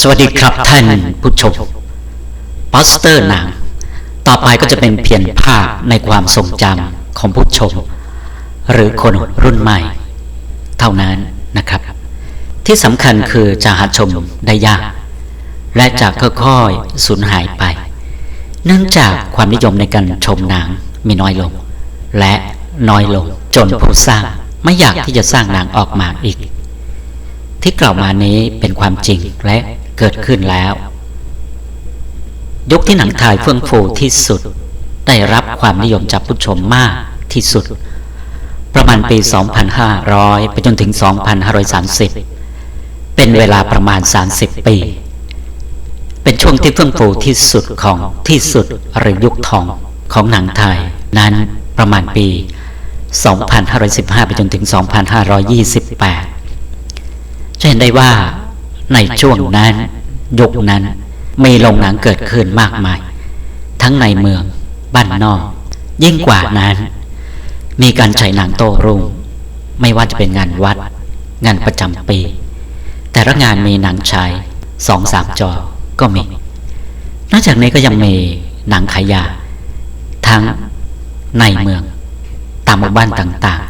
สวัสดีครับท่านผู้ชมปอสเตอร์หนังต่อไปก็จะเป็นเพียงภาพในความทรงจำของผู้ชม หรือคนรุ่นใหม่ เท่านั้นนะครับ ที่สำคัญคือจะหาชมได้ยาก และจะค่อยๆสูญหายไป เนื่องจากความนิยมในการชมหนังมีน้อยลง และน้อยลงจนผู้สร้างไม่อยากที่จะสร้างหนังออกมาอีกที่กล่าวมานี้เป็นความจริงและ เกิดขึ้นแล้ว ยุคที่หนังไทยเฟื่องฟูที่สุด ได้รับความนิยมจากผู้ชมมากที่สุด ประมาณปี 2500 ไปจนถึง 2530 เป็นเวลาประมาณ 30 ปี เป็นช่วงที่เฟื่องฟูที่สุดของที่สุดหรือยุคทองของหนังไทยนั้นประมาณปี 2515 ไปจนถึง 2528 จะเห็นได้ว่า ในช่วงนั้น ยุคนั้น มีโรงหนังเกิดขึ้นมากมาย ทั้งในเมือง บ้านนอก ยิ่งกว่านั้น มีการฉายหนังโตรุ่ง ไม่ว่าจะเป็นงานวัด งานประจำปี แต่ละงานมีหนังฉายสองสามจอก็มี นอกจากนี้ก็ยังมีหนังขายยา ทั้งในเมือง ตามหมู่บ้านต่าง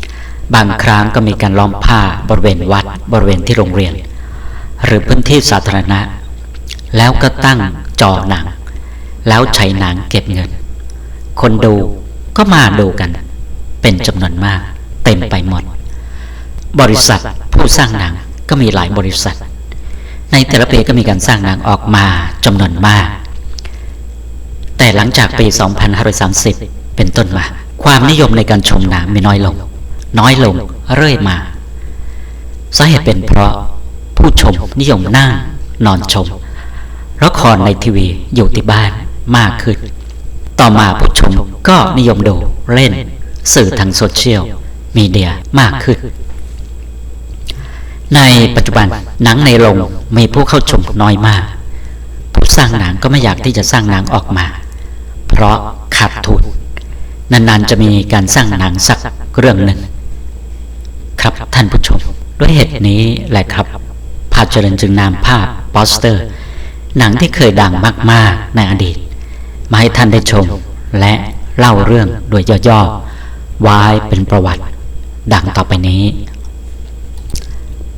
ๆ บางครั้งก็มีการล้อมผ้าบริเวณวัดบริเวณที่โรงเรียน หรือพื้นที่สาธารณะ แล้วก็ตั้งจอหนัง แล้วใช้หนังเก็บเงิน คนดูก็มาดูกัน เป็นจำนวนมาก เต็มไปหมด บริษัทผู้สร้างหนังก็มีหลายบริษัท ในแต่ละปีก็มีการสร้างหนังออกมาจำนวนมาก แต่หลังจากปี 2530 เป็นต้นมา ความนิยมในการชมหนังมีน้อยลง น้อยลงเรื่อยมาสาเหตุเป็นเพราะ ผู้ชมนิยมนั่งนอนชมละครในทีวีอยู่ที่บ้านมากขึ้น ต่อมาผู้ชมก็นิยมดูเล่น สื่อทางโซเชียลมีเดียมากขึ้น ในปัจจุบันหนังในโรงมีผู้เข้าชมน้อยมาก ผู้สร้างหนังก็ไม่อยากที่จะสร้างหนังออกมา เพราะขาดทุน นานๆจะมีการสร้างหนังสักเรื่องหนึ่ง ครับท่านผู้ชม ด้วยเหตุนี้แหละครับาพเจริญจึงนำภาพโปสเตอร์ หนังที่เคยดังมากๆในอดีต มาให้ท่านได้ชม และเล่าเรื่องโดยย่อๆไว้เป็นประวัติ ดังต่อไปนี้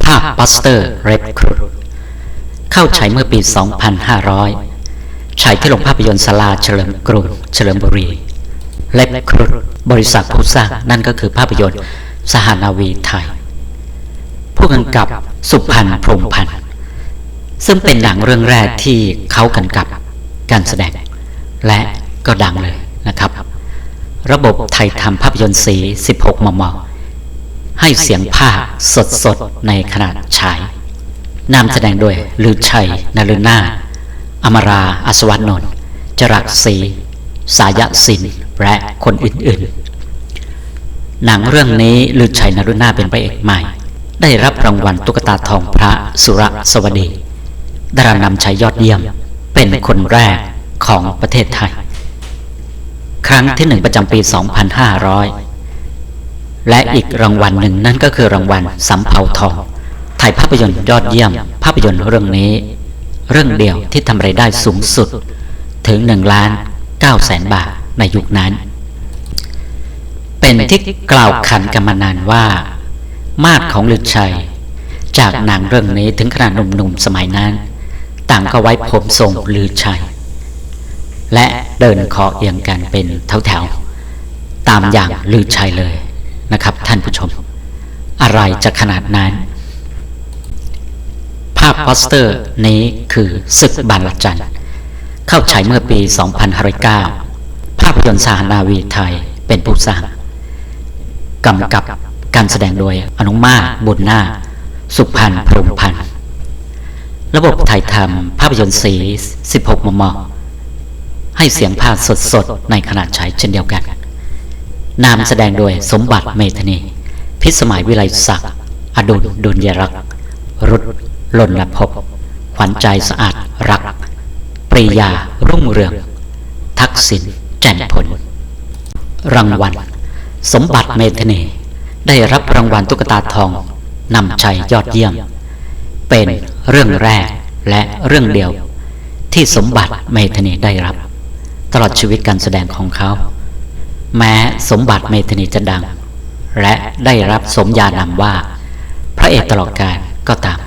ภาพโปสเตอร์เรดครูเข้าฉายเมื่อปี 2500ฉายที่โรงภาพยนตร์สลาเฉลิมกรุงเฉลิมบุรีเล็บครุบริษัทผู้สร้างนั่นก็คือภาพยนตร์สหนาวีไทย ผู้กำกับสุพันธ์พรมพันธ์ซึ่งเป็นหนังเรื่องแรกที่เขากำกับการแสดง และก็ดังเลยนะครับ ระบบไทยทำภาพยนตร์สี 16 มม ให้เสียงภาคสดๆในขนาดฉายนำแสดงโดยลือชัยนรุนาอมราอัศวรนนท์จรักศรีสายสินและคนอื่นๆ หนังเรื่องนี้ลือชัยนรุนาเป็นพระเอกใหม่ ได้รับรางวัลตุ๊กตาทองพระสุรสวดีดารานำชัยยอดเยี่ยม เป็นคนแรกของประเทศไทย ครั้งที่หนึ่งประจำปี 2500 และอีกรางวัลหนึ่งนั่นก็คือรางวัลสำเภาทองถ่ายภาพยนตร์ยอดเยี่ยม ภาพยนตร์เรื่องนี้ เรื่องเดียวที่ทำไรายได้สูงสุดถึง1ล้าน9แสนบาทในยุคนั้น เป็นที่กล่าวขันกันมานานว่า มาดของลือชัย จากหนังเรื่องนี้ถึงขนาดหนุ่มๆสมัยนั้น ต่างก็ไว้ผมทรงลือชัย และเดินคอเอียงกันเป็นแถวๆตามอย่างลือชัยเลยนะครับ ท่านผู้ชม อะไรจะขนาดนั้น ภาพโปสเตอร์นี้คือศึกบานละจันทร์เข้าฉายเมื่อปี2509ภาพยนตร์สหนาวีไทยเป็นผู้สร้างกำกับ การแสดงโดยอนุมาบุญนาสุพันธ์พรมพันธ์ระบบถ่ายทำภาพยนตร์สี 16 มม ให้เสียงภาคสดๆ ในขนาดฉายเช่นเดียวกัน นามแสดงโดยสมบัติเมธนี พิสมัยวิไลศักดิ์อดุลดุลยรักษ์รุดล่นละภพขวัญใจสะอาดรัก ปริยารุ่งเรือง ทักษิณแจ่มผล รางวัล สมบัติเมธนี ได้รับรางวัลตุ๊กตาทองนำชัยยอดเยี่ยม เป็นเรื่องแรกและเรื่องเดียว ที่สมบัติเมธนีได้รับ ตลอดชีวิตการแสดงของเขา แม้สมบัติเมธนีจะดัง และได้รับสมญานามว่า พระเอกตลอดกาลก็ตาม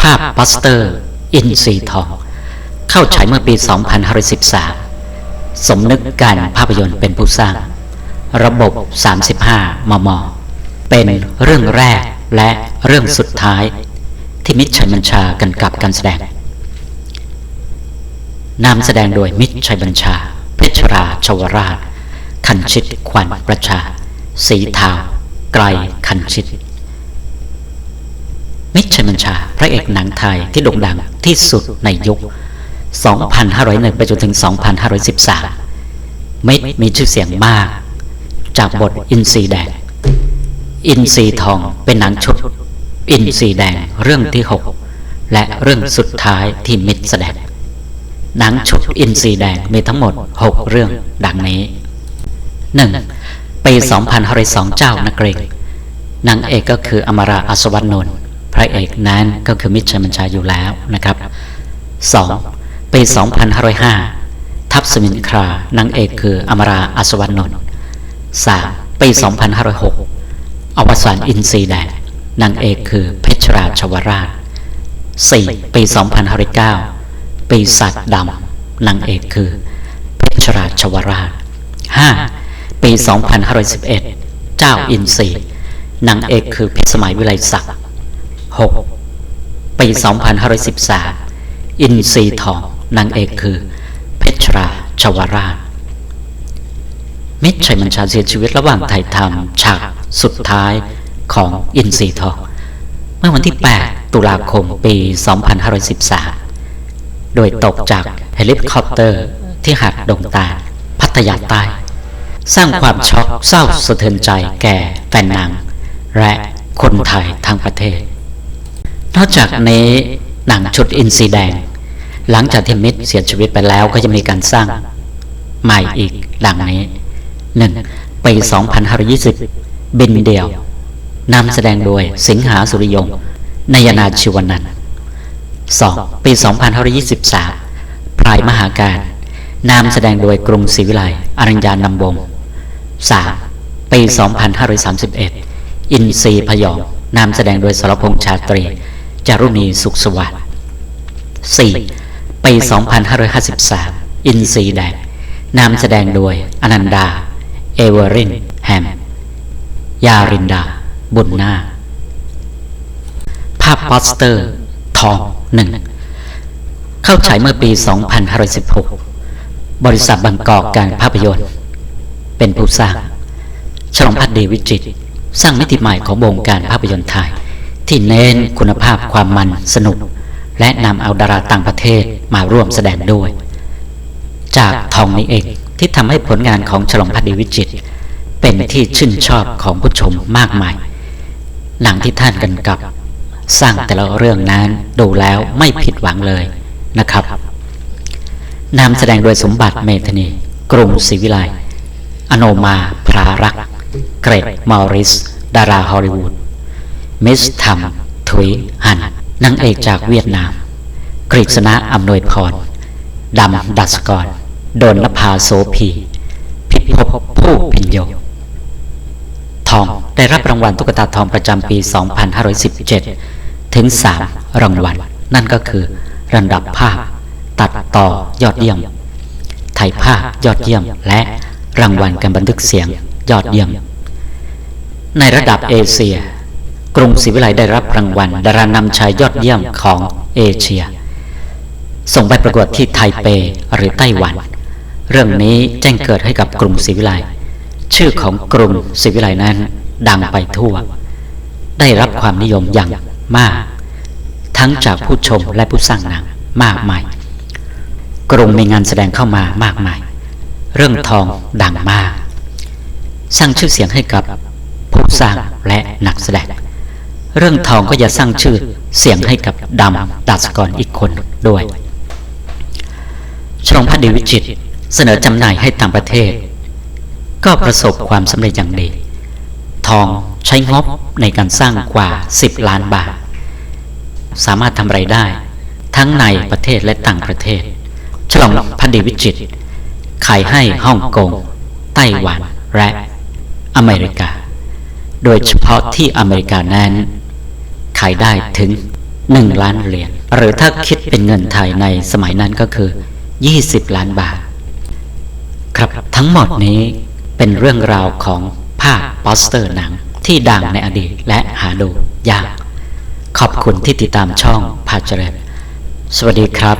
ภาพปัสเตอร์ อินซีทอง เข้าฉายเมื่อปี 2513 สมนึกการภาพยนตร์เป็นผู้สร้าง ระบบ 35 มม เป็นเรื่องแรกและเรื่องสุดท้ายที่มิตรชัยบัญชากันกับการแสดงนำแสดงโดยมิตรชัยบัญชา เพชรราชวราช คันชิตขวัญประชา สีทาวไกลคันชิต มิตรชัยบัญชา พระเอกหนังไทยที่โด่งดังที่สุดในยุค 2501 ไปจนถึง 2513 มิตรมีชื่อเสียงมาก จากบทอินทรีแดง อินทรีทองเป็นหนังชุด อินทรีแดงเรื่องที่ 6 และเรื่องสุดท้ายที่มิตรแสดง หนังชุดอินทรีแดงมีทั้งหมด 6 เรื่องดังนี้ 1. ปี2502เจ้านักเกรงนางเอกก็คืออมราอัศวรนนท์พระเอกนั้นก็คือมิตรชัยบัญชาอยู่แล้วนะครับ 2. ปี2505ทัพสมินครานางเอกคืออมราอัศวรนนท์ 3. ปี2506 อวสานอินทรีแดงนางเอกคือเพชรราชวราช 4. ปี2509 ปีศาจดำนางเอกคือ เพชรราชวราช 5. ปี2511 เจ้าอินทรีนางเอกคือเพชรสมัยวิไลศักดิ์ 6. ปี2513 อินทรีทองนางเอกคือ เพชรราชวราช มิตรชัยมัญชาเสียชีวิตระหว่างถ่ายทำฉากสุดท้ายของอินทรีทองเมื่อวันที่ 8 ตุลาคมปี 2513 โดยตกจากเฮลิคอปเตอร์ที่หาดดงตาพัทยาใต้ สร้างความช็อกเศร้าสะเทือนใจแก่แฟนนังและคนไทยทั้งประเทศ นอกจากนี้หนังชุดอินซีแดง หลังจากที่มิตรเสียชีวิตไปแล้วก็จะมีการสร้างใหม่อีกดังนี้ 1. ปี2520บินเดียวนำแสดงโดยสิงหาสุริยงนายนาชิวนันท์ 2. ปี2523พรายมหาการนำแสดงโดยกรุงศรีวิไลอรัญญานำวงศ์ 3. ปี 2531 อินทรีพยองนำแสดงโดยสรพงษ์ชาตรี จารุณีสุขสวัสดิ์ 4. ปี 2553 อินทรีแดงนำแสดงโดยอนันดา เอเวอรินแฮม ยารินดา บุญนาภาพโปสเตอร์ ทองหนึ่ง เข้าฉายเมื่อปี 2516 บริษัทบางกอกการภาพยนตร์ เป็นผู้สร้าง ฉลองพัฒน์เดวิจิต สร้างมิติใหม่ของวงการภาพยนตร์ไทย ที่เน้นคุณภาพความมันสนุก และนำเอาดาราต่างประเทศมาร่วมแสดงด้วย จากทองนี้เอง ที่ทำให้ผลงานของฉลองพัฒน์เดวิจิต เป็นที่ชื่นชอบของผู้ชมมากมาย หนังที่ท่านกันกับ สร้างแต่ละเรื่องนั้นดูแล้วไม่ผิดหวังเลยนะครับนำแสดงโดยสมบัติเมธนีกรุงศรีวิไลอโนมาพรารัก เกรกมอริส ดาราฮอลลีวูด มิสทัมทุยฮันนางเอกจากเวียดนาม กฤษณะอำนวยพร ดำดัสกร โดนนภาโสพีพิภพผู้พิญโยทองได้รับรางวัลตุ๊กตาทองประจำปี 2517 ถึง 3 รางวัล นั่นก็คือระดับภาพ ตัดต่อยอดเยี่ยมถ่ายภาพยอดเยี่ยม และรางวัลการบันทึกเสียงยอดเยี่ยม ในระดับเอเชีย กรุงศรีวิไลได้รับรางวัล ดารานำชายยอดเยี่ยมของเอเชีย ส่งไปประกวดที่ไทเปหรือไต้หวัน เรื่องนี้แจ้งเกิดให้กับกรุงศรีวิไลชื่อของกรุงศรีวิไลนั้นดังไปทั่ว ได้รับความนิยมอย่างมาก ทั้งจากผู้ชมและผู้สร้างหนังมากมายกรุงมีงานแสดงเข้ามามากมาย เรื่องทองดังมาก สร้างชื่อเสียงให้กับผู้สร้างและนักแสดง เรื่องทองก็จะสร้างชื่อเสียงให้กับดำดัสกรอีกคนด้วยชลงพัฒน์ดีวิจิตร เสนอจำหน่ายให้ต่างประเทศ ก็ประสบความสำเร็จอย่างดีทองใช้งบในการสร้างกว่า 10 ล้านบาท สามารถทำไรายได้ ทั้งในประเทศและต่างประเทศ ฉลองพันดีวิจิต ขายให้ฮ่องกง ไต้หวัน และอเมริกา โดยเฉพาะที่อเมริกานั้น ขายได้ถึง 1 ล้านเหรียญ หรือถ้าคิดเป็นเงินไทยในสมัยนั้นก็คือ 20 ล้านบาท ครับทั้งหมดนี้เป็นเรื่องราวของภาพโปสเตอร์หนังที่ดังในอดีตและหาดูยาก ขอบคุณที่ติดตามช่องพาเจริญสวัสดีครับ